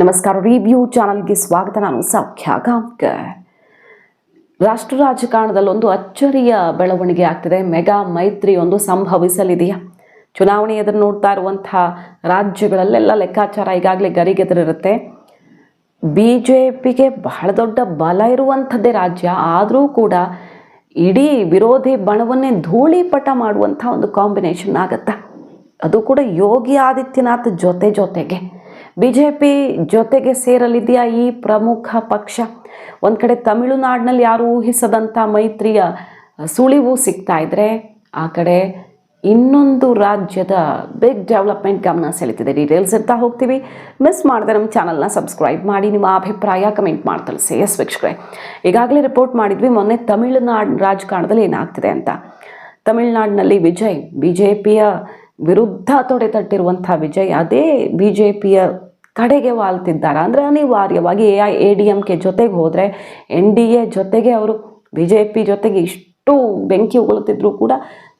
ನಮಸ್ಕಾರ. ರಿವ್ಯೂ ಚಾನಲ್ಗೆ ಸ್ವಾಗತ. ನಾನು ಸೌಖ್ಯ ಗಾಂವ್ಕರ್. ರಾಷ್ಟ್ರ ರಾಜಕಾರಣದಲ್ಲೊಂದು ಅಚ್ಚರಿಯ ಬೆಳವಣಿಗೆ ಆಗ್ತಿದೆ. ಮೆಗಾ ಮೈತ್ರಿ ಒಂದು ಸಂಭವಿಸಲಿದೆಯಾ? ಚುನಾವಣೆ ಎದುರು ನೋಡ್ತಾ ಇರುವಂಥ ರಾಜ್ಯಗಳಲ್ಲೆಲ್ಲ ಲೆಕ್ಕಾಚಾರ ಈಗಾಗಲೇ ಗರಿಗೆದರಿರುತ್ತೆ. ಬಿ ಜೆ ಪಿಗೆ ಬಹಳ ದೊಡ್ಡ ಬಲ ಇರುವಂಥದ್ದೇ ರಾಜ್ಯ. ಆದರೂ ಕೂಡ ಇಡೀ ವಿರೋಧಿ ಬಣವನ್ನೇ ಧೂಳಿಪಟ ಮಾಡುವಂಥ ಒಂದು ಕಾಂಬಿನೇಷನ್ ಆಗುತ್ತೆ? ಅದು ಕೂಡ ಯೋಗಿ ಆದಿತ್ಯನಾಥ್ ಜೊತೆ ಜೊತೆಗೆ. ಬಿ ಜೆ ಪಿ ಜೊತೆಗೆ ಸೇರಲಿದೆಯಾ ಈ ಪ್ರಮುಖ ಪಕ್ಷ? ಒಂದು ಕಡೆ ತಮಿಳುನಾಡಿನಲ್ಲಿ ಯಾರು ಊಹಿಸದಂಥ ಮೈತ್ರಿಯ ಸುಳಿವು ಸಿಗ್ತಾ ಇದ್ದರೆ ಆ ಕಡೆ ಇನ್ನೊಂದು ರಾಜ್ಯದ ಬಿಗ್ ಡೆವಲಪ್ಮೆಂಟ್ ಗಮನ ಸೆಳೀತಿದೆ. ಡೀಟೇಲ್ಸ್ ಇರ್ತಾ ಹೋಗ್ತೀವಿ. ಮಿಸ್ ಮಾಡಿದೆ ನಮ್ಮ ಚಾನಲ್ನ ಸಬ್ಸ್ಕ್ರೈಬ್ ಮಾಡಿ, ನಿಮ್ಮ ಅಭಿಪ್ರಾಯ ಕಮೆಂಟ್ ಮಾಡಿ ತಿಳಿಸಿ ಎಸ್ ವೀಕ್ಷಕರೇ. ಈಗಾಗಲೇ ರಿಪೋರ್ಟ್ ಮಾಡಿದ್ವಿ, ಮೊನ್ನೆ ತಮಿಳುನಾಡು ರಾಜಕಾರಣದಲ್ಲಿ ಏನಾಗ್ತಿದೆ ಅಂತ. ತಮಿಳುನಾಡಿನಲ್ಲಿ ವಿಜಯ್ ಬಿ ಜೆ ಪಿಯ ವಿರುದ್ಧ ತೊಡೆತಟ್ಟಿರುವಂಥ ವಿಜಯ್, ಅದೇ ಬಿ ಜೆ ಪಿಯ ಕಡೆಗೆ ವಾಲ್ತಿದ್ದಾರೆ. ಅಂದರೆ ಅನಿವಾರ್ಯವಾಗಿ A I A D M K ಜೊತೆಗೆ ಹೋದರೆ ಎನ್ ಡಿ ಎ ಜೊತೆಗೆ ಅವರು ಬಿ ಜೆ ಪಿ ಜೊತೆಗೆ ಇಷ್ಟು ಬೆಂಕಿ ಉಗುಳುತ್ತಿದ್ರು ಕೂಡ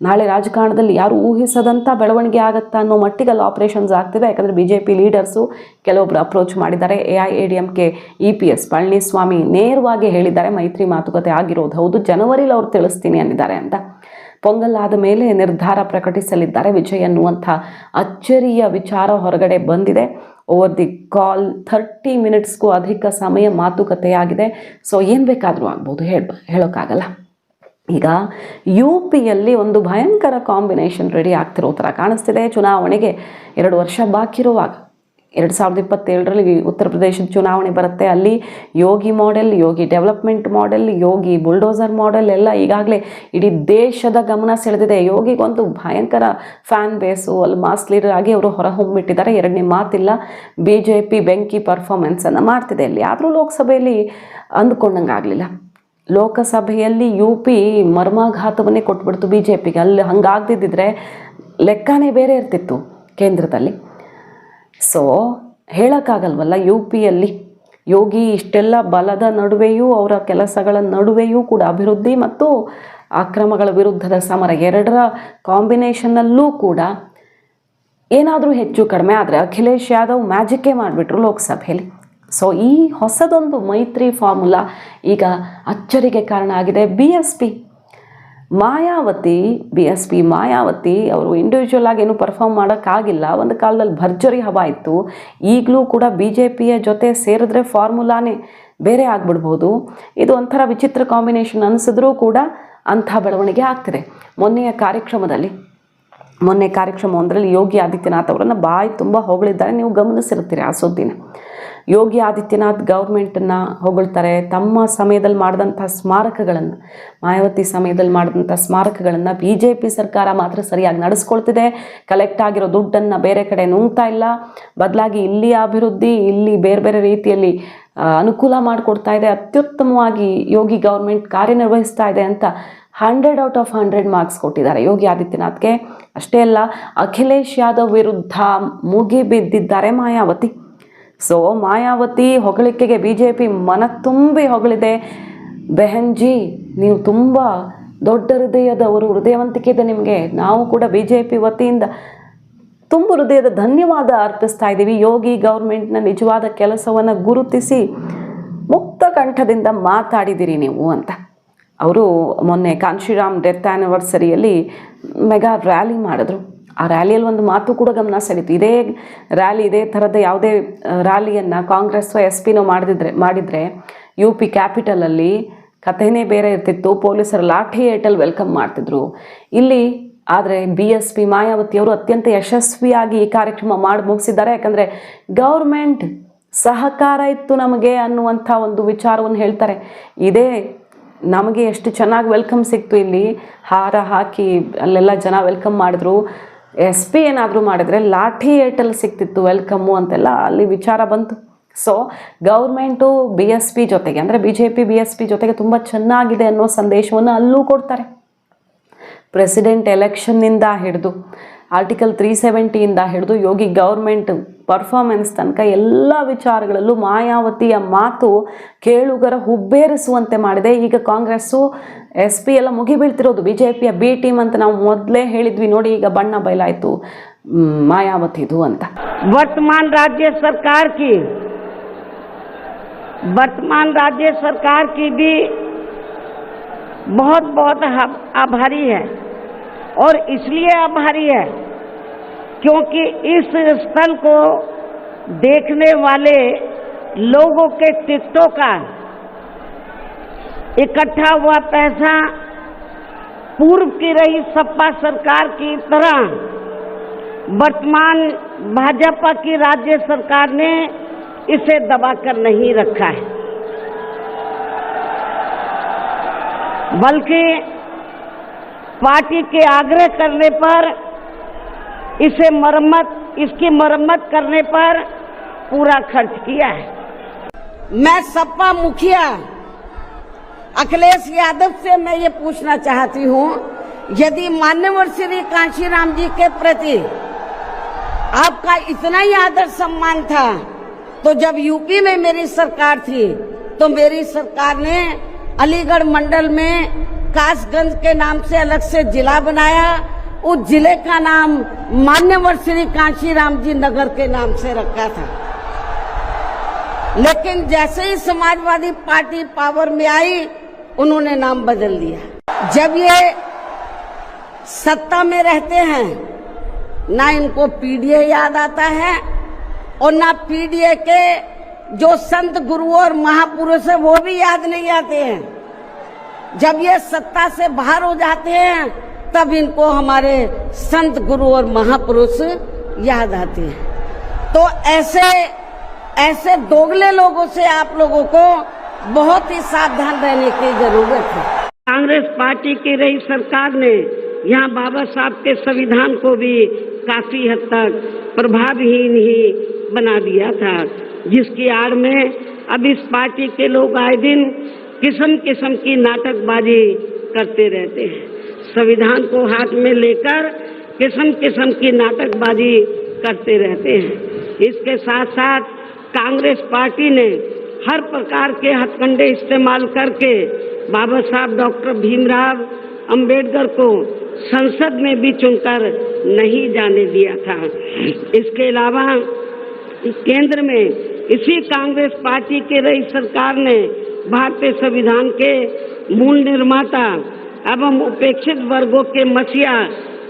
ನಾಳೆ ರಾಜಕಾರಣದಲ್ಲಿ ಯಾರು ಊಹಿಸದಂಥ ಬೆಳವಣಿಗೆ ಆಗುತ್ತಾ ಅನ್ನೋ ಮಟ್ಟಿಗೆ ಅಲ್ಲಿ ಆಪರೇಷನ್ಸ್ ಆಗ್ತಿದೆ ಯಾಕಂದರೆ ಬಿ ಜೆ ಪಿ ಲೀಡರ್ಸು ಕೆಲವೊಬ್ಬರು ಅಪ್ರೋಚ್ ಮಾಡಿದ್ದಾರೆ. A I A D M K E P S Palaniswami ನೇರವಾಗಿ ಹೇಳಿದ್ದಾರೆ. ಮೈತ್ರಿ ಮಾತುಕತೆ ಆಗಿರೋದು ಹೌದು. ಜನವರಿಲಿ ಅವ್ರು ತಿಳಿಸ್ತೀನಿ ಅಂದಿದ್ದಾರೆ ಅಂತ. ಪೊಂಗಲ್ ಆದ ಮೇಲೆ ನಿರ್ಧಾರ ಪ್ರಕಟಿಸಲಿದ್ದಾರೆ. ವಿಜಯ್ ಅನ್ನುವಂಥ ಅಚ್ಚರಿಯ ವಿಚಾರ ಹೊರಗಡೆ ಬಂದಿದೆ. ಓವರ್ ದಿ ಕಾಲ್ ಥರ್ಟಿ ಮಿನಿಟ್ಸ್ಗೂ ಅಧಿಕ ಸಮಯ ಮಾತುಕತೆಯಾಗಿದೆ. ಸೊ ಏನು ಬೇಕಾದರೂ ಆಗ್ಬೋದು. ಹೇಳ್ಬ ಹೇಳೋಕ್ಕಾಗಲ್ಲ. ಈಗ ಯು ಪಿಯಲ್ಲಿ ಒಂದು ಭಯಂಕರ ಕಾಂಬಿನೇಷನ್ ರೆಡಿ ಆಗ್ತಿರೋ ಥರ ಕಾಣಿಸ್ತಿದೆ. ಚುನಾವಣೆಗೆ ಎರಡು ವರ್ಷ ಬಾಕಿ ಇರುವಾಗ ಎರಡು ಸಾವಿರದ ಇಪ್ಪತ್ತೇಳರಲ್ಲಿ ಉತ್ತರ ಪ್ರದೇಶದ ಚುನಾವಣೆ ಬರುತ್ತೆ. ಅಲ್ಲಿ Yogi model Yogi development model Yogi bulldozer model ಎಲ್ಲ ಈಗಾಗಲೇ ಇಡೀ ದೇಶದ ಗಮನ ಸೆಳೆದಿದೆ. ಯೋಗಿಗೊಂದು ಭಯಂಕರ ಫ್ಯಾನ್ ಬೇಸು ಅಲ್ಲಿ ಮಾಸ್ ಲೀಡರ್ ಆಗಿ ಅವರು ಹೊರಹೊಮ್ಮಿಟ್ಟಿದ್ದಾರೆ ಎರಡನೇ ಮಾತಿಲ್ಲ ಬಿ ಜೆ ಪಿ ಬೆಂಕಿ ಪರ್ಫಾರ್ಮೆನ್ಸನ್ನು ಮಾಡ್ತಿದೆ. ಅಲ್ಲಿ ಆದರೂ ಲೋಕಸಭೆಯಲ್ಲಿ ಅಂದ್ಕೊಂಡಂಗೆ ಆಗಲಿಲ್ಲ. ಲೋಕಸಭೆಯಲ್ಲಿ ಯು ಪಿ ಮರ್ಮಾಘಾತವನ್ನೇ ಕೊಟ್ಬಿಡ್ತು ಬಿ ಜೆ ಪಿಗೆ ಅಲ್ಲಿ ಹಂಗಾಗದಿದ್ದರೆ ಲೆಕ್ಕನೇ ಬೇರೆ ಇರ್ತಿತ್ತು ಕೇಂದ್ರದಲ್ಲಿ. ಸೊ ಹೇಳೋಕ್ಕಾಗಲ್ವಲ್ಲ ಯು ಪಿಯಲ್ಲಿ ಯೋಗಿ ಇಷ್ಟೆಲ್ಲ ಬಲದ ನಡುವೆಯೂ ಅವರ ಕೆಲಸಗಳ ನಡುವೆಯೂ ಕೂಡ ಅಭಿವೃದ್ಧಿ ಮತ್ತು ಅಕ್ರಮಗಳ ವಿರುದ್ಧದ ಸಮರ ಎರಡರ ಕಾಂಬಿನೇಷನ್ನಲ್ಲೂ ಕೂಡ ಏನಾದರೂ ಹೆಚ್ಚು ಕಡಿಮೆ ಆದರೆ ಅಖಿಲೇಶ್ ಯಾದವ್ ಮ್ಯಾಜಿಕ್ಕೇ ಮಾಡಿಬಿಟ್ರು ಲೋಕಸಭೆಯಲ್ಲಿ. ಸೊ ಈ ಹೊಸದೊಂದು ಮೈತ್ರಿ ಫಾರ್ಮುಲಾ ಈಗ ಅಚ್ಚರಿಗೆ ಕಾರಣ ಆಗಿದೆ. B S P Mayawati B S P Mayawati ಅವರು ಇಂಡಿವಿಜುವಲ್ ಆಗಿ ಏನು ಪರ್ಫಾರ್ಮ್ ಮಾಡೋಕ್ಕಾಗಿಲ್ಲ. ಒಂದು ಕಾಲದಲ್ಲಿ ಭರ್ಜರಿ ಹವಾ ಇತ್ತು. ಈಗಲೂ ಕೂಡ ಬಿ ಜೆ ಪಿಯ ಜೊತೆ ಸೇರಿದ್ರೆ ಫಾರ್ಮುಲಾನೇ ಬೇರೆ ಆಗ್ಬಿಡ್ಬೋದು. ಇದು ಒಂಥರ ವಿಚಿತ್ರ ಕಾಂಬಿನೇಷನ್ ಅನಿಸಿದ್ರೂ ಕೂಡ ಅಂಥ ಬೆಳವಣಿಗೆ ಆಗ್ತಿದೆ. ಮೊನ್ನೆಯ ಕಾರ್ಯಕ್ರಮದಲ್ಲಿ, ಮೊನ್ನೆ ಕಾರ್ಯಕ್ರಮ ಒಂದರಲ್ಲಿ ಯೋಗಿ ಆದಿತ್ಯನಾಥ್ ಅವರನ್ನು ಬಾಯಿ ತುಂಬ ಹೊಗಳಿದ್ದಾರೆ. ನೀವು ಗಮನಿಸಿರುತ್ತೀರಿ ಆ ಸುದ್ದಿನ. ಯೋಗಿ ಆದಿತ್ಯನಾಥ್ ಗೌರ್ಮೆಂಟನ್ನು ಹೊಗಳ್ತಾರೆ. ತಮ್ಮ ಸಮಯದಲ್ಲಿ ಮಾಡಿದಂಥ ಸ್ಮಾರಕಗಳನ್ನು, ಮಾಯಾವತಿ ಸಮಯದಲ್ಲಿ ಮಾಡಿದಂಥ ಸ್ಮಾರಕಗಳನ್ನು ಬಿ ಜೆ ಪಿ ಸರ್ಕಾರ ಮಾತ್ರ ಸರಿಯಾಗಿ ನಡೆಸ್ಕೊಳ್ತಿದೆ. ಕಲೆಕ್ಟ್ ಆಗಿರೋ ದುಡ್ಡನ್ನು ಬೇರೆ ಕಡೆ ನುಂಗ್ತಾ ಇಲ್ಲ. ಬದಲಾಗಿ ಇಲ್ಲಿ ಅಭಿವೃದ್ಧಿ, ಇಲ್ಲಿ ಬೇರೆ ಬೇರೆ ರೀತಿಯಲ್ಲಿ ಅನುಕೂಲ ಮಾಡಿಕೊಡ್ತಾ ಇದೆ. ಅತ್ಯುತ್ತಮವಾಗಿ ಯೋಗಿ ಗೌರ್ಮೆಂಟ್ ಕಾರ್ಯನಿರ್ವಹಿಸ್ತಾ ಇದೆ ಅಂತ hundred out of hundred marks ಕೊಟ್ಟಿದ್ದಾರೆ ಯೋಗಿ ಆದಿತ್ಯನಾಥ್ಗೆ. ಅಷ್ಟೇ ಅಲ್ಲ, ಅಖಿಲೇಶ್ ಯಾದವ್ ವಿರುದ್ಧ ಮುಗಿಬಿದ್ದಿದ್ದಾರೆ ಮಾಯಾವತಿ. ಸೊ ಮಾಯಾವತಿ ಹೊಗಳಿಕೆಗೆ ಬಿ ಜೆ ಪಿ ಮನ ತುಂಬಿ ಹೊಗಳಿದೆ. ಬೆಹನ್ಜಿ, ನೀವು ತುಂಬ ದೊಡ್ಡ ಹೃದಯದವರು ಹೃದಯವಂತಿಕೆ ಇದೆ ನಿಮಗೆ ನಾವು ಕೂಡ ಬಿ ಜೆ ಪಿ ವತಿಯಿಂದ ತುಂಬ ಹೃದಯದ ಧನ್ಯವಾದ ಅರ್ಪಿಸ್ತಾ ಇದ್ದೀವಿ. ಯೋಗಿ ಗೌರ್ಮೆಂಟ್ನ ನಿಜವಾದ ಕೆಲಸವನ್ನು ಗುರುತಿಸಿ ಮುಕ್ತ ಕಂಠದಿಂದ ಮಾತಾಡಿದಿರಿ ನೀವು ಅಂತ. ಅವರು ಮೊನ್ನೆ ಕಾಂಶಿರಾಮ್ ಡೆತ್ ಆ್ಯನಿವರ್ಸರಿಯಲ್ಲಿ ಮೆಗಾ ರ್ಯಾಲಿ ಮಾಡಿದ್ರು. ಆ ರ್ಯಾಲಿಯಲ್ಲಿ ಒಂದು ಮಾತು ಕೂಡ ಗಮನ ಸೆಳೀತು ಇದೇ ರ್ಯಾಲಿ ಇದೇ ಥರದ ಯಾವುದೇ ರ್ಯಾಲಿಯನ್ನು ಕಾಂಗ್ರೆಸ್ ಎಸ್ ಪಿನೋ ಮಾಡಿದ್ರೆ, ಮಾಡಿದರೆ ಯು ಪಿ ಕ್ಯಾಪಿಟಲಲ್ಲಿ ಕಥೆನೇ ಬೇರೆ ಇರ್ತಿತ್ತು. ಪೊಲೀಸರು ಲಾಠಿ ಏಟಲ್ಲಿ ವೆಲ್ಕಮ್ ಮಾಡ್ತಿದ್ರು. ಇಲ್ಲಿ ಆದರೆ ಬಿ ಎಸ್ ಪಿ ಮಾಯಾವತಿಯವರು ಅತ್ಯಂತ ಯಶಸ್ವಿಯಾಗಿ ಈ ಕಾರ್ಯಕ್ರಮ ಮಾಡಿ, ಮುಗಿಸಿದ್ದಾರೆ. ಯಾಕಂದರೆ ಗೌರ್ಮೆಂಟ್ ಸಹಕಾರ ಇತ್ತು ನಮಗೆ ಅನ್ನುವಂಥ ಒಂದು ವಿಚಾರವನ್ನು ಹೇಳ್ತಾರೆ. ಇದೇ ನಮಗೆ ಎಷ್ಟು ಚೆನ್ನಾಗಿ ವೆಲ್ಕಮ್ ಸಿಕ್ತು ಇಲ್ಲಿ. ಹಾರ ಹಾಕಿ ಅಲ್ಲೆಲ್ಲ ಜನ ವೆಲ್ಕಮ್ ಮಾಡಿದ್ರು. ಎಸ್ ಪಿ ಏನಾದರೂ ಮಾಡಿದರೆ ಲಾಠಿ ಏಟಲ್ಲಿ ಸಿಕ್ತಿತ್ತು ವೆಲ್ಕಮ್ಮು ಅಂತೆಲ್ಲ ಅಲ್ಲಿ ವಿಚಾರ ಬಂತು. So government B S P ಜೊತೆಗೆ, ಅಂದರೆ B J P, B S P ಜೊತೆಗೆ ತುಂಬ ಚೆನ್ನಾಗಿದೆ ಅನ್ನೋ ಸಂದೇಶವನ್ನು ಅಲ್ಲೂ ಕೊಡ್ತಾರೆ. ಪ್ರೆಸಿಡೆಂಟ್ ಎಲೆಕ್ಷನ್ನಿಂದ ಹಿಡಿದು ಆರ್ಟಿಕಲ್ ತ್ರೀ ಸೆವೆಂಟಿಯಿಂದ ಹಿಡಿದು ಯೋಗಿ ಗೌರ್ಮೆಂಟ್ ಪರ್ಫಾರ್ಮೆನ್ಸ್ ತನಕ ಎಲ್ಲ ವಿಚಾರಗಳಲ್ಲೂ ಮಾಯಾವತಿಯ ಮಾತು ಕೇಳುಗರ ಹುಬ್ಬೇರಿಸುವಂತೆ ಮಾಡಿದೆ ಈಗ ಕಾಂಗ್ರೆಸ್ಸು ಎಸ್ ಪಿ ಎಲ್ಲ ಮುಗಿಬೀಳ್ತಿರೋದು ಬಿ ಜೆ ಪಿಯ ಬಿ ಟೀಮ್ ಅಂತ ನಾವು ಮೊದಲೇ ಹೇಳಿದ್ವಿ ನೋಡಿ ಈಗ ಬಣ್ಣ ಬಯಲಾಯಿತು ಮಾಯಾವತಿದು ಅಂತ वर्तमान राज्य सरकार की वर्तमान राज्य सरकार की भी बहुत बहुत हा- आभारी है और इसलिए आभारी है, क्योंकि इस स्थल को देखने वाले लोगों के टिकटों का इकट्ठा हुआ पैसा पूर्व की रही सपा सरकार की तरह वर्तमान भाजपा की राज्य सरकार ने इसे दबाकर नहीं रखा है। बल्कि पार्टी के आग्रह करने पर, इसे मरम्मत, इसकी मरम्मत करने पर पूरा खर्च किया है। मैं सपा मुखिया, अखिलेश यादव से मैं ये पूछना चाहती हूँ, यदि मान्यवर श्री कांशीराम जी के प्रति आपका इतना ही आदर सम्मान था तो जब यूपी में मेरी सरकार थी तो मेरी सरकार ने अलीगढ़ मंडल में कासगंज के नाम से अलग से जिला बनाया। उस ज़िले का नाम मान्यवर श्री कांशीराम जी नगर के नाम से रखा था। लेकिन जैसे ही समाजवादी पार्टी पावर में आई, उन्होंने नाम बदल दिया। जब ये सत्ता में रहते हैं, ना इनको पीडीए याद आता है और ना पीडीए के जो संत गुरु और महापुरुष है, वो भी याद नहीं आते हैं। जब ये सत्ता से बाहर हो जाते हैं, तब इनको हमारे संत गुरु और महापुरुष याद आते हैं। तो ऐसे ऐसे दोगले लोगों से आप लोगों को बहुत ही सावधान रहने की ज़रूरत है। कांग्रेस पार्टी की रही सरकार ने, यहाँ बाबा साहब के संविधान को भी काफ़ी हद तक प्रभावहीन ही बना दिया था, जिसकी आड़ में अब इस पार्टी के लोग आए दिन किस्म किस्म की नाटकबाजी करते रहते हैं। संविधान को हाथ में लेकर किस्म किस्म की नाटकबाजी करते रहते हैं। इसके साथ साथ कांग्रेस पार्टी ने हर प्रकार के हथकंडे इस्तेमाल करके बाबा साहब डॉक्टर भीमराव अंबेडकर को संसद में भी चुनकर नहीं जाने दिया था। इसके अलावा केंद्र में इसी कांग्रेस पार्टी के रही सरकार ने भारतीय संविधान के मूल निर्माता एवं उपेक्षित वर्गों के मसीहा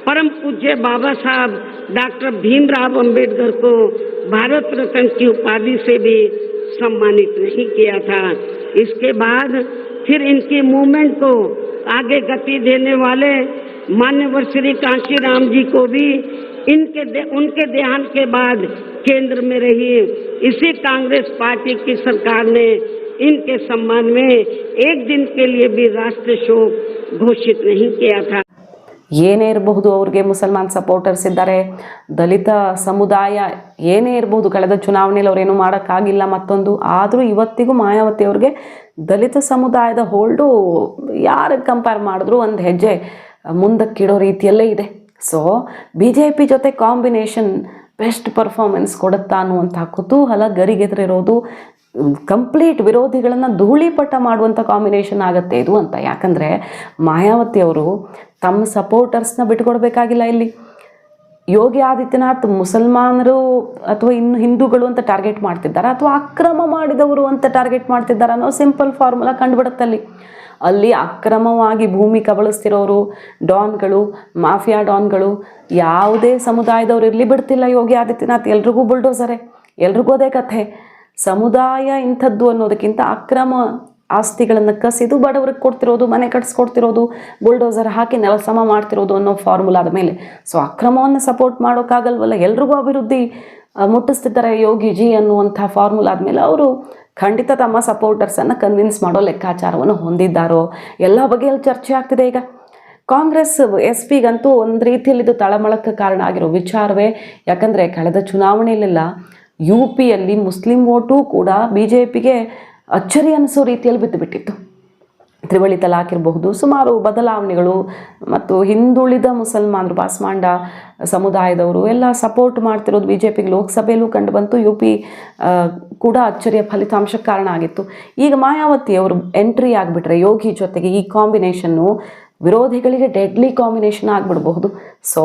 परम पूज्य बाबा साहब डॉक्टर भीमराव अंबेडकर को भारत रत्न की उपाधि से भी सम्मानित नहीं किया था। इसके बाद फिर इनकी मूवमेंट को आगे गति देने वाले मान्यवर श्री कांशीराम जी को भी इनके दे, उनके देहांत के बाद केंद्र में रही। इसी कांग्रेस पार्टी की सरकार ने इनके सम्मान में एक दिन के लिए भी राष्ट्रीय शोक घोषित नहीं किया था ಏನೇ ಇರಬಹುದು ಅವ್ರಿಗೆ ಮುಸಲ್ಮಾನ್ ಸಪೋರ್ಟರ್ಸ್ ಇದ್ದಾರೆ ದಲಿತ ಸಮುದಾಯ ಏನೇ ಇರಬಹುದು ಕಳೆದ ಚುನಾವಣೆಯಲ್ಲಿ ಅವ್ರೇನು ಮಾಡೋಕ್ಕಾಗಿಲ್ಲ ಮತ್ತೊಂದು ಆದರೂ ಇವತ್ತಿಗೂ ಮಾಯಾವತಿ ಅವ್ರಿಗೆ ದಲಿತ ಸಮುದಾಯದ ಹೋಲ್ಡು ಯಾರಿಗೆ ಕಂಪೇರ್ ಮಾಡಿದ್ರು ಒಂದು ಹೆಜ್ಜೆ ಮುಂದಕ್ಕಿಡೋ ರೀತಿಯಲ್ಲೇ ಇದೆ ಸೊ ಬಿ ಜೆ ಪಿ ಜೊತೆ ಕಾಂಬಿನೇಷನ್ ಬೆಸ್ಟ್ ಪರ್ಫಾರ್ಮೆನ್ಸ್ ಕೊಡುತ್ತಾ ಅನ್ನುವಂಥ ಕುತೂಹಲ ಗರಿಗೆದರಿರೋದು ಕಂಪ್ಲೀಟ್ ವಿರೋಧಿಗಳನ್ನು ಧೂಳಿಪಟ ಮಾಡುವಂಥ ಕಾಂಬಿನೇಷನ್ ಆಗುತ್ತೆ ಇದು ಅಂತ. ಯಾಕಂದರೆ ಮಾಯಾವತಿ ಅವರು ತಮ್ಮ ಸಪೋರ್ಟರ್ಸ್ನ ಬಿಟ್ಕೊಡ್ಬೇಕಾಗಿಲ್ಲ ಇಲ್ಲಿ. ಯೋಗಿ ಆದಿತ್ಯನಾಥ್ ಮುಸಲ್ಮಾನರು ಅಥವಾ ಇನ್ನು ಹಿಂದೂಗಳು ಅಂತ ಟಾರ್ಗೆಟ್ ಮಾಡ್ತಿದ್ದಾರೆ ಅಥವಾ ಅಕ್ರಮ ಮಾಡಿದವರು ಅಂತ ಟಾರ್ಗೆಟ್ ಮಾಡ್ತಿದ್ದಾರೆ ಅನ್ನೋ ಸಿಂಪಲ್ ಫಾರ್ಮುಲಾ ಕಂಡುಬಿಡುತ್ತೆ ಅಲ್ಲಿ. ಅಲ್ಲಿ ಅಕ್ರಮವಾಗಿ ಭೂಮಿ ಕಬಳಿಸ್ತಿರೋರು, ಡಾನ್ಗಳು, ಮಾಫಿಯಾ ಡಾನ್ಗಳು ಯಾವುದೇ ಸಮುದಾಯದವ್ರು ಇರಲಿ ಬಿಡ್ತಿಲ್ಲ ಯೋಗಿ ಆದಿತ್ಯನಾಥ್. ಎಲ್ರಿಗೂ ಬುಲ್ಡೋಸರೇ. ಎಲ್ರಿಗೂ ಅದೇ ಕಥೆ. ಸಮುದಾಯ ಇಂಥದ್ದು ಅನ್ನೋದಕ್ಕಿಂತ ಅಕ್ರಮ ಆಸ್ತಿಗಳನ್ನು ಕಸಿದು ಬಡವ್ರಿಗೆ ಕೊಡ್ತಿರೋದು, ಮನೆ ಕಟ್ಸ್ಕೊಡ್ತಿರೋದು, ಬುಲ್ಡೋಸರ್ ಹಾಕಿ ನೆಲ ಸಮ ಮಾಡ್ತಿರೋದು ಅನ್ನೋ ಫಾರ್ಮುಲಾದ ಮೇಲೆ. ಸೊ ಅಕ್ರಮವನ್ನು ಸಪೋರ್ಟ್ ಮಾಡೋಕ್ಕಾಗಲ್ವಲ್ಲ ಎಲ್ರಿಗೂ ಅಭಿವೃದ್ಧಿ ಮುಟ್ಟಿಸ್ತಿದ್ದಾರೆ ಯೋಗಿ ಜಿ ಅನ್ನುವಂಥ ಫಾರ್ಮುಲಾ ಆದಮೇಲೆ ಅವರು ಖಂಡಿತ ತಮ್ಮ ಸಪೋರ್ಟರ್ಸನ್ನು ಕನ್ವಿನ್ಸ್ ಮಾಡೋ ಲೆಕ್ಕಾಚಾರವನ್ನು ಹೊಂದಿದ್ದಾರೋ? ಎಲ್ಲ ಬಗೆಯಲ್ಲಿ ಚರ್ಚೆ ಆಗ್ತಿದೆ ಈಗ. ಕಾಂಗ್ರೆಸ್ ಎಸ್ ಪಿಗಂತೂ ಒಂದು ರೀತಿಯಲ್ಲಿ ಇದು ತಳಮಳಕ್ಕೆ ಕಾರಣ ಆಗಿರೋ ವಿಚಾರವೇ. ಯಾಕಂದರೆ, ಕಳೆದ ಚುನಾವಣೆಯಲ್ಲೆಲ್ಲ ಯು ಪಿಯಲ್ಲಿ ಮುಸ್ಲಿಂ ಓಟು ಕೂಡ ಬಿ ಜೆ ಪಿಗೆ ಅಚ್ಚರಿ ಅನಿಸೋ ರೀತಿಯಲ್ಲಿ ಬಿದ್ದುಬಿಟ್ಟಿತ್ತು. ತ್ರಿವಳಿ ತಲಾಕ್ ಇರಬಹುದು, ಸುಮಾರು ಬದಲಾವಣೆಗಳು ಮತ್ತು ಹಿಂದುಳಿದ ಮುಸಲ್ಮಾನರು, ಬಾಸ್ಮಾಂಡ ಸಮುದಾಯದವರು ಎಲ್ಲ ಸಪೋರ್ಟ್ ಮಾಡ್ತಿರೋದು ಬಿ ಜೆ ಪಿಗೆ ಲೋಕಸಭೆಯಲ್ಲೂ ಕಂಡು ಬಂತು ಯು ಪಿ ಕೂಡ ಅಚ್ಚರಿಯ ಫಲಿತಾಂಶಕ್ಕೆ ಕಾರಣ ಆಗಿತ್ತು. ಈಗ ಮಾಯಾವತಿ ಅವರು ಎಂಟ್ರಿ ಆಗಿಬಿಟ್ರೆ, ಯೋಗಿ ಜೊತೆಗೆ ಈ ಕಾಂಬಿನೇಷನ್ನು ವಿರೋಧಿಗಳಿಗೆ ಡೆಡ್ಲಿ ಕಾಂಬಿನೇಷನ್ ಆಗಿಬಿಡಬಹುದು. ಸೊ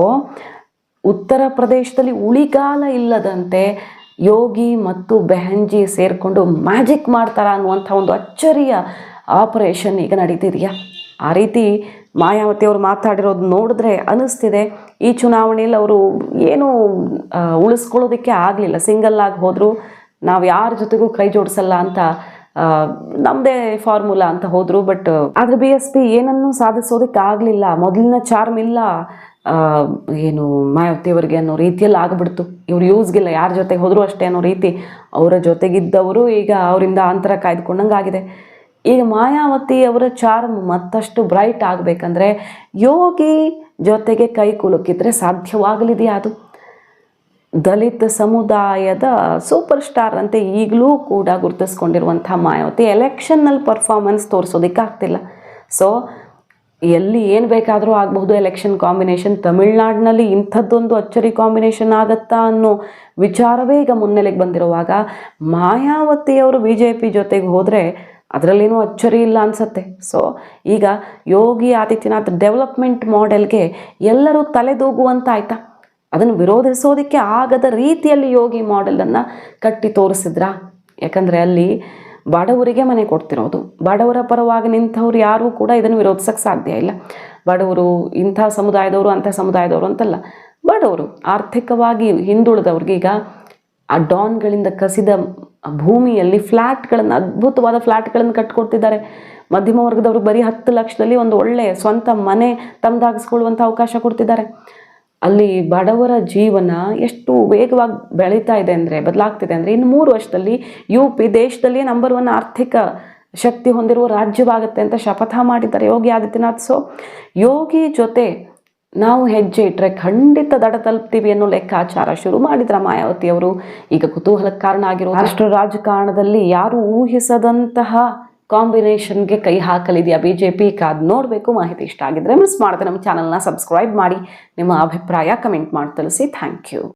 ಉತ್ತರ ಪ್ರದೇಶದಲ್ಲಿ ಉಳಿಗಾಲ ಇಲ್ಲದಂತೆ ಯೋಗಿ ಮತ್ತು ಬೆಹಂಜಿ ಸೇರಿಕೊಂಡು ಮ್ಯಾಜಿಕ್ ಮಾಡ್ತಾರ ಅನ್ನುವಂಥ ಒಂದು ಅಚ್ಚರಿಯ ಆಪರೇಷನ್ ಈಗ ನಡೀತಿದೆಯಾ? ಆ ರೀತಿ ಮಾಯಾವತಿ ಅವರು ಮಾತಾಡಿರೋದು ನೋಡಿದ್ರೆ ಅನ್ನಿಸ್ತಿದೆ. ಈ ಚುನಾವಣೆಯಲ್ಲಿ ಅವರು ಏನು ಉಳಿಸ್ಕೊಳ್ಳೋದಕ್ಕೆ ಆಗಲಿಲ್ಲ. ಸಿಂಗಲ್ ಆಗಿ ಹೋದರು. ನಾವು ಯಾರ ಜೊತೆಗೂ ಕೈ ಜೋಡಿಸಲ್ಲ ಅಂತ ನಮ್ಮದೇ ಫಾರ್ಮುಲಾ ಅಂತ ಹೋದರು, ಬಟ್ ಆದ್ರೆ ಬಿ ಎಸ್ ಪಿ ಏನನ್ನು ಸಾಧಿಸೋದಕ್ಕೆ ಆಗಲಿಲ್ಲ. ಮೊದಲಿನ ಚಾರ್ಮ್ ಇಲ್ಲ. ಏನು ಮಾಯಾವತಿಯವರಿಗೆ ಅನ್ನೋ ರೀತಿಯಲ್ಲಿ ಆಗ್ಬಿಡ್ತು. ಇವ್ರು ಯೂಸ್ಗಿಲ್ಲ ಯಾರ ಜೊತೆಗೆ ಹೋದರೂ ಅಷ್ಟೇ ಅನ್ನೋ ರೀತಿ ಅವರ ಜೊತೆಗಿದ್ದವರು ಈಗ ಅವರಿಂದ ಅಂತರ ಕಾಯ್ದುಕೊಂಡಂಗೆ ಆಗಿದೆ. ಈಗ ಮಾಯಾವತಿ ಅವರ ಚಾರ್ಮ್ ಮತ್ತಷ್ಟು ಬ್ರೈಟ್ ಆಗಬೇಕಂದ್ರೆ ಯೋಗಿ ಜೊತೆಗೆ ಕೈ ಕುಲುಕಿದ್ರೆ ಸಾಧ್ಯವಾಗಲಿದೆಯಾ ಅದು? ದಲಿತ ಸಮುದಾಯದ ಸೂಪರ್ ಸ್ಟಾರ್ ಅಂತ ಈಗಲೂ ಕೂಡ ಗುರುತಿಸ್ಕೊಂಡಿರುವಂಥ ಮಾಯಾವತಿ ಎಲೆಕ್ಷನ್ನಲ್ಲಿ ಪರ್ಫಾರ್ಮೆನ್ಸ್ ತೋರಿಸೋದಕ್ಕೆ ಆಗ್ತಿಲ್ಲ ಸೊ ಎಲ್ಲಿ ಏನು ಬೇಕಾದರೂ ಆಗಬಹುದು ಎಲೆಕ್ಷನ್ ಕಾಂಬಿನೇಷನ್ ತಮಿಳ್ನಾಡಿನಲ್ಲಿ ಇಂಥದ್ದೊಂದು ಅಚ್ಚರಿ ಕಾಂಬಿನೇಷನ್ ಆಗತ್ತಾ ಅನ್ನೋ ವಿಚಾರವೇ ಈಗ ಮುನ್ನೆಲೆಗೆ ಬಂದಿರುವಾಗ ಮಾಯಾವತಿಯವರು ಬಿ ಜೆ ಪಿ ಜೊತೆಗೆ ಹೋದರೆ ಅದರಲ್ಲೇನೂ ಅಚ್ಚರಿ ಇಲ್ಲ ಅನಿಸತ್ತೆ. ಸೊ ಈಗ ಯೋಗಿ ಆದಿತ್ಯನಾಥ್ ಡೆವಲಪ್ಮೆಂಟ್ ಮಾಡೆಲ್ಗೆ ಎಲ್ಲರೂ ತಲೆದೂಗುವಂತ ಆಯ್ತಾ ಅದನ್ನು ವಿರೋಧಿಸೋದಕ್ಕೆ ಆಗದ ರೀತಿಯಲ್ಲಿ ಯೋಗಿ ಮಾಡೆಲನ್ನು ಕಟ್ಟಿ ತೋರಿಸಿದ್ರಾ? ಯಾಕಂದರೆ ಅಲ್ಲಿ ಬಡವರಿಗೆ ಮನೆ ಕೊಡ್ತಿರೋದು. ಬಡವರ ಪರವಾಗಿ ನಿಂತವ್ರು ಯಾರೂ ಕೂಡ ಇದನ್ನು ವಿರೋಧಿಸೋಕೆ ಸಾಧ್ಯ ಇಲ್ಲ. ಬಡವರು ಇಂಥ ಸಮುದಾಯದವರು, ಅಂಥ ಸಮುದಾಯದವರು ಅಂತಲ್ಲ. ಬಡವರು, ಆರ್ಥಿಕವಾಗಿ ಹಿಂದುಳಿದವ್ರಿಗೆ ಈಗ ಆ ಡಾನ್ಗಳಿಂದ ಕಸಿದ ಭೂಮಿಯಲ್ಲಿ ಫ್ಲ್ಯಾಟ್ಗಳನ್ನು, ಅದ್ಭುತವಾದ ಫ್ಲ್ಯಾಟ್ಗಳನ್ನು ಕಟ್ಕೊಡ್ತಿದ್ದಾರೆ. ಮಧ್ಯಮ ವರ್ಗದವ್ರಿಗೆ ಬರೀ ಹತ್ತು ಲಕ್ಷದಲ್ಲಿ ಒಂದು ಒಳ್ಳೆಯ ಸ್ವಂತ ಮನೆ ತಮ್ಮದಾಗಿಸ್ಕೊಳ್ಳುವಂಥ ಅವಕಾಶ ಕೊಡ್ತಿದ್ದಾರೆ. ಅಲ್ಲಿ ಬಡವರ ಜೀವನ ಎಷ್ಟು ವೇಗವಾಗಿ ಬೆಳೀತಾ ಇದೆ ಅಂದರೆ, ಬದಲಾಗ್ತಿದೆ ಅಂದರೆ, ಇನ್ನು ಮೂರು ವರ್ಷದಲ್ಲಿ ಯು ಪಿ ದೇಶದಲ್ಲಿ ನಂಬರ್ ಒನ್ ಆರ್ಥಿಕ ಶಕ್ತಿ ಹೊಂದಿರುವ ರಾಜ್ಯವಾಗುತ್ತೆ ಅಂತ ಶಪಥ ಮಾಡಿದ್ದಾರೆ ಯೋಗಿ ಆದಿತ್ಯನಾಥ್. ಸೊ ಯೋಗಿ ಜೊತೆ ನಾವು ಹೆಜ್ಜೆ ಇಟ್ಟರೆ ಖಂಡಿತ ದಡ ತಲುಪ್ತೀವಿ ಅನ್ನೋ ಲೆಕ್ಕಾಚಾರ ಶುರು ಮಾಡಿದ್ರ ಮಾಯಾವತಿಯವರು. ಈಗ ಕುತೂಹಲಕ್ಕೆ ಕಾರಣ ಆಗಿರೋ ರಾಷ್ಟ್ರ ರಾಜಕಾರಣದಲ್ಲಿ ಯಾರು ಊಹಿಸದಂತಹ ಕಾಂಬಿನೇಷನ್ಗೆ ಕೈ ಹಾಕಲಿದೆಯಾ? ಬಿ ಜೆ ಪಿ ಕಾದ್ ನೋಡಬೇಕು, ಮಾಹಿತಿ ಇಷ್ಟ ಆಗಿದ್ರೆ ಮಿಸ್ ಮಾಡದೆ ನಮ್ಮ ಚಾನಲ್ನ ಸಬ್ಸ್ಕ್ರೈಬ್ ಮಾಡಿ. ನಿಮ್ಮ ಅಭಿಪ್ರಾಯ ಕಮೆಂಟ್ ಮಾಡಿ ತಿಳಿಸಿ. Thank you